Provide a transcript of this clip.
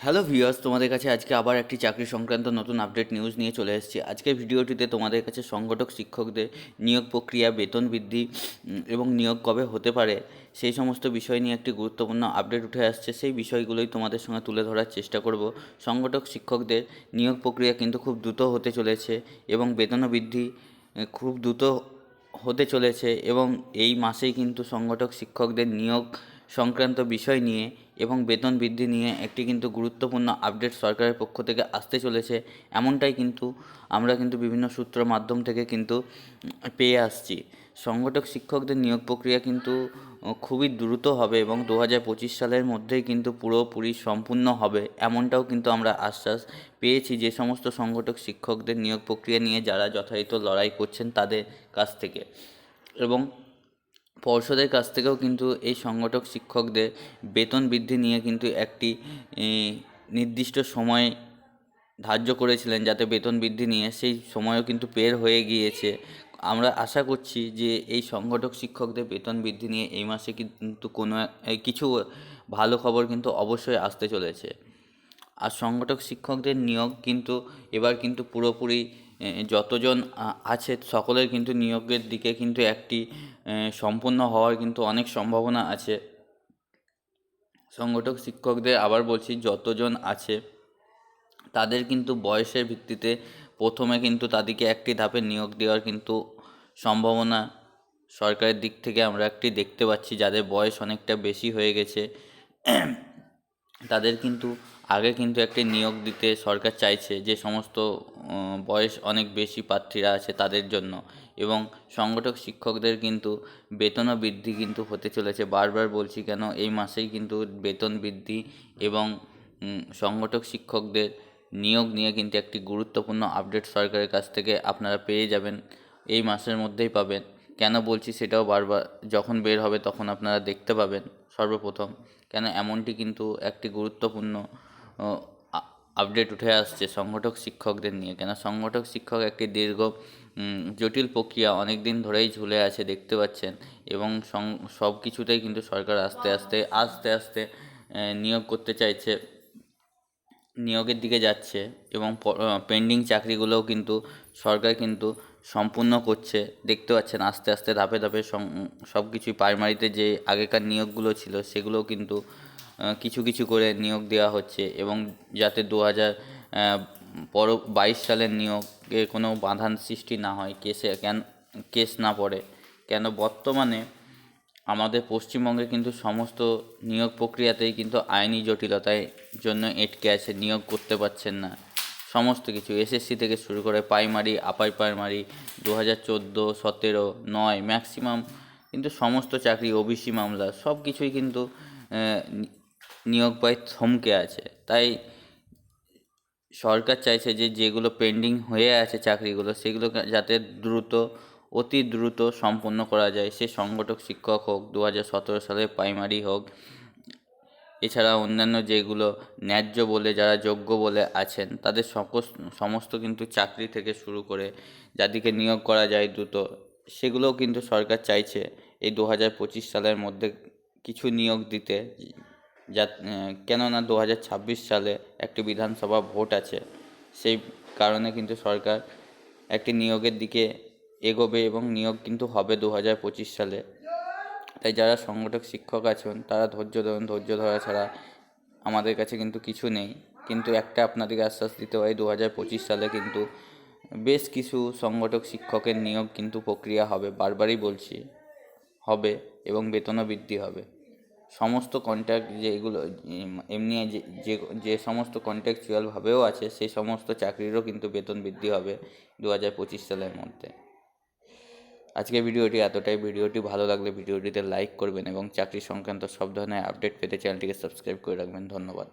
Hello viewers তোমাদের কাছে আজকে আবার একটি চাকরি সংক্রান্ত নতুন আপডেট নিউজ নিয়ে চলে এসেছি। আজকের ভিডিওটিতে তোমাদের কাছে সংগঠক, শিক্ষকদের নিয়োগ প্রক্রিয়া, বেতন বৃদ্ধি এবং নিয়োগ কবে হতে পারে সেই সমস্ত বিষয় নিয়ে একটি গুরুত্বপূর্ণ আপডেট উঠে আসছে। সেই বিষয়গুলোই তোমাদের সঙ্গে তুলে ধরার চেষ্টা করব। সংগঠক, শিক্ষকদের নিয়োগ প্রক্রিয়া কিন্তু খুব দ্রুত হতে চলেছে এবং বেতন বৃদ্ধি খুব দ্রুত হতে চলেছে এবং এই মাসেই কিন্তু সংগঠক, শিক্ষকদের নিয়োগ সংক্রান্ত বিষয় নিয়ে এবং বেতন বৃদ্ধি নিয়ে একটি কিন্তু গুরুত্বপূর্ণ আপডেট সরকারের পক্ষ থেকে আসতে চলেছে। এমনটাই কিন্তু আমরা কিন্তু বিভিন্ন সূত্র মাধ্যম থেকে কিন্তু পেয়ে আসছি। সংগঠক শিক্ষকদের নিয়োগ প্রক্রিয়া কিন্তু খুবই দ্রুত হবে এবং দু হাজার পঁচিশ সালের মধ্যেই কিন্তু পুরোপুরি সম্পূর্ণ হবে। এমনটাও কিন্তু আমরা আশ্বাস পেয়েছি যে সমস্ত সংগঠক শিক্ষকদের নিয়োগ প্রক্রিয়া নিয়ে যারা যথাযথ লড়াই করছেন তাদের কাছ থেকে। এবং পর্ষদের কাছ থেকেও কিন্তু এই সংগঠক শিক্ষকদের বেতন বৃদ্ধি নিয়ে কিন্তু একটি নির্দিষ্ট সময় ধার্য করেছিলেন যাতে বেতন বৃদ্ধি নিয়ে সেই সময়ও কিন্তু পের হয়ে গিয়েছে। আমরা আশা করছি যে এই সংগঠক শিক্ষকদের বেতন বৃদ্ধি নিয়ে এই মাসে কিন্তু কোনো কিছু ভালো খবর কিন্তু অবশ্যই আসতে চলেছে। আর সংগঠক শিক্ষকদের নিয়োগ কিন্তু এবার কিন্তু পুরোপুরি যতজন আছে সকলের কিন্তু নিয়োগের দিকে কিন্তু একটি সম্পূর্ণ হওয়ার কিন্তু অনেক সম্ভাবনা আছে। সংগঠক শিক্ষকদের আবার বলছি, যতজন আছে, তাদের কিন্তু বয়সের ভিত্তিতে প্রথমে কিন্তু তাদেরকে একটি ধাপে নিয়োগ দেওয়ার কিন্তু সম্ভাবনা সরকারের দিক থেকে আমরা একটি দেখতে পাচ্ছি, যাদের বয়স অনেকটা বেশি হয়ে গেছে। তাদের কিন্তু আগে কিন্তু একটি নিয়োগ দিতে সরকার চাইছে যে সমস্ত বয়স অনেক বেশি প্রার্থীরা আছে তাদের জন্য। এবং সংগঠক শিক্ষকদের কিন্তু বেতনও বৃদ্ধি কিন্তু হতে চলেছে। বারবার বলছি কেন, এই মাসেই কিন্তু বেতন বৃদ্ধি এবং সংগঠক শিক্ষকদের নিয়োগ নিয়ে কিন্তু একটি গুরুত্বপূর্ণ আপডেট সরকারের কাছ থেকে আপনারা পেয়ে যাবেন, এই মাসের মধ্যেই পাবেন। কেন বলছি সেটাও বারবার, যখন বের হবে তখন আপনারা দেখতে পাবেন। সর্বপ্রথম কেন এমনটি কিন্তু একটি গুরুত্বপূর্ণ আপডেট উঠে আসছে সংগঠক শিক্ষকদের নিয়ে। কেন সংগঠক শিক্ষক একটি দীর্ঘ জটিল প্রক্রিয়া অনেক দিন ধরেই ঝুলে আছে দেখতে পাচ্ছেন এবং সব কিছুতেই কিন্তু সরকার আস্তে আস্তে আস্তে আস্তে নিয়োগ করতে চাইছে। নিয়োগের দিকে যাচ্ছে এবং পেন্ডিং চাকরিগুলোও কিন্তু সরকার কিন্তু সম্পূর্ণ করছে। দেখতে পাচ্ছেন আস্তে আস্তে ধাপে ধাপে সব কিছুই প্রাইমারিতে যে আগেকার নিয়োগগুলো ছিল সেগুলোও কিন্তু কিছু কিছু করে নিয়োগ দেওয়া হচ্ছে এবং যাতে দু হাজার পর, বাইশ সালের নিয়োগে কোনো বাধান সৃষ্টি না হয়, কেসে কেন, কেস না পড়ে। কেন বর্তমানে আমাদের পশ্চিমবঙ্গে কিন্তু সমস্ত নিয়োগ প্রক্রিয়াতেই কিন্তু আইনি জটিলতায় জন্য এটকে আছে, নিয়োগ করতে পারছেন না। সমস্ত কিছু। এসএসসি থেকে শুরু করে প্রাইমারি আপার প্রাইমারি দু হাজার চোদ্দ, সতেরো, নয় ম্যাক্সিমাম কিন্তু সমস্ত চাকরি ওবিসি মামলা, সব কিছুই কিন্তু নিয়োগ পায় থমকে আছে। তাই সরকার চাইছে যে যেগুলো পেন্ডিং হয়ে আছে চাকরিগুলো সেগুলো যাতে দ্রুত অতি দ্রুত সম্পন্ন করা যায়। সে সংগঠক, শিক্ষক হোক দু হাজার সতেরো সালে প্রাইমারি হোক, এছাড়া অন্যান্য যেগুলো ন্যায্য বলে, যারা যোগ্য বলে আছেন, তাদের সমস্ত কিন্তু চাকরি থেকে শুরু করে যাদেরকে নিয়োগ করা যায় দ্রুত, সেগুলোও কিন্তু সরকার চাইছে এই দু হাজার পঁচিশ সালের মধ্যে কিছু নিয়োগ দিতে। যা কেননা দু হাজার ছাব্বিশ সালে একটি বিধানসভা ভোট আছে, সেই কারণে কিন্তু সরকার একটি নিয়োগের দিকে এগোবে এবং নিয়োগ কিন্তু হবে দু হাজার পঁচিশ সালে। তাই যারা সংগঠক শিক্ষক আছেন, তারা ধৈর্য ধরুন, ধৈর্য ধরা ছাড়া আমাদের কাছে কিন্তু কিছু নেই। কিন্তু একটা আপনাদেরকে আশ্বাস দিতে হয় দু হাজার পঁচিশ সালে কিন্তু বেশ কিছু সংগঠক শিক্ষকের নিয়োগ কিন্তু প্রক্রিয়া হবে, বারবারই বলছি, হবে এবং বেতনও বৃদ্ধি হবে। সমস্ত কন্ট্যাক্ট যেগুলো, এমনি যে যে সমস্ত কন্ট্যাকচুয়ালভাবেও আছে সেই সমস্ত চাকরিরও কিন্তু বেতন বৃদ্ধি হবে দু হাজার পঁচিশ সালের মধ্যে। আজকের ভিডিওটি এতটাই। ভিডিওটি ভালো লাগলে ভিডিওটিতে লাইক করবেন এবং চাকরি সংক্রান্ত সব ধরনের আপডেট পেতে চ্যানেলটিকে সাবস্ক্রাইব করে রাখবেন। ধন্যবাদ।